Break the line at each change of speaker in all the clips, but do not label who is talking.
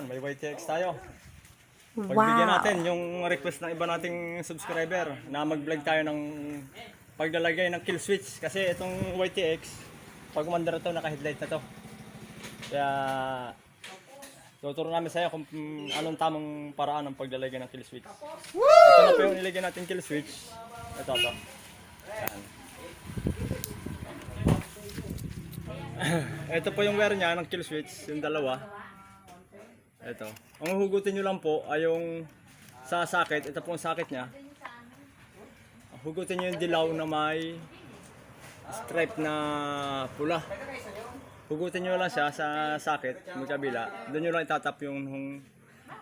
Yan, may YTX tayo. Pagbigyan
Wow.
natin yung request ng iba nating subscriber na mag-vlog tayo ng paglalagay ng kill switch kasi itong YTX pag umandar ito naka-headlight na to. Kaya tuturo namin sa iyo kung mm, anong tamang paraan ng paglalagay ng kill switch. Ito na po yung nilagay natin kill switch. Ito to. Yan. Ito po yung wire niya ng kill switch, yung dalawa. Ito. Ang hugutin nyo lang po ay yung sa socket. Ito po ang socket niya. Hugutin nyo yung dilaw na may stripe na pula. Hugutin nyo lang siya sa socket, magkabila. Doon nyo lang itatap yung,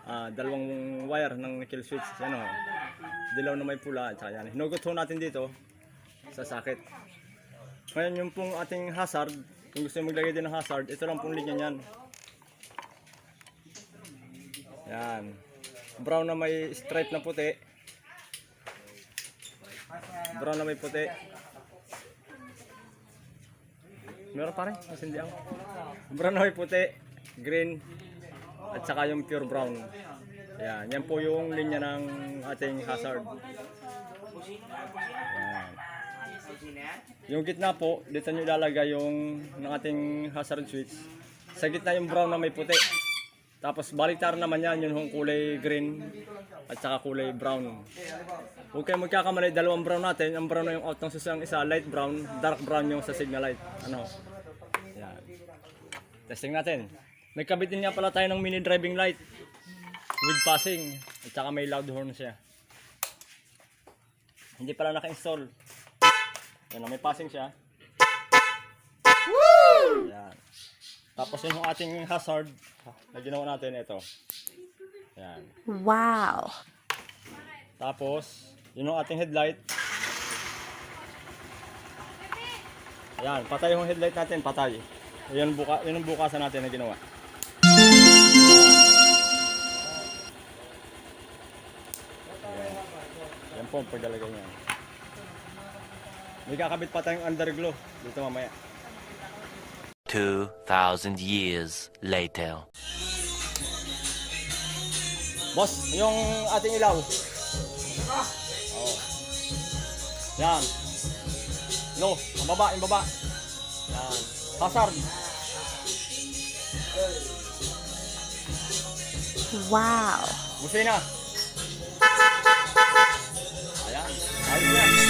ah, dalawang wire ng kill switch. Yan o. Dilaw na may pula. At saka yan. Hinugot ho natin dito sa socket. Ngayon yung pong ating hazard, kung gusto maglagay din ng hazard, ito lang pong linya niyan. Yan. Brown na may stripe na puti. Brown na may puti. Meron pa rin, mas ako. Brown na may puti, green, at saka yung pure brown. Yan, yan po yung linya ng ating hazard. Yan. Yung gitna po, dito nyo ilalagay yung ng ating hazard switch. Sa gitna yung brown na may puti. Tapos baliktar naman yan, yun yung kulay green at saka kulay brown. Huwag kayong magkakamali, dalawang brown natin. Ang brown na yung out ng susang isa, light brown, dark brown yung sa signal light. Ano? Yan. Testing natin. Nagkabit din nga pala tayo ng mini driving light with passing at saka may loud horn siya. Hindi pala naka-install. Yan, may passing siya. Yan. Tapos yun yung ating hazard na ginawa natin ito. Yan.
Wow.
Tapos, yun yung ating headlight. Ayan, patay yung headlight natin, patay. Yun, buka, yun yung bukasan natin na ginawa. Ayan. Yan po ang paglalagay niya. May kakabit pa tayong underglow dito mamaya.
2,000 years later.
Boss, yung ating ilaw. Ah. Oh. Yan. No, ang baba, ang baba. Yan. Hazard.
Wow.
Busina. Ayan. Ayun yan.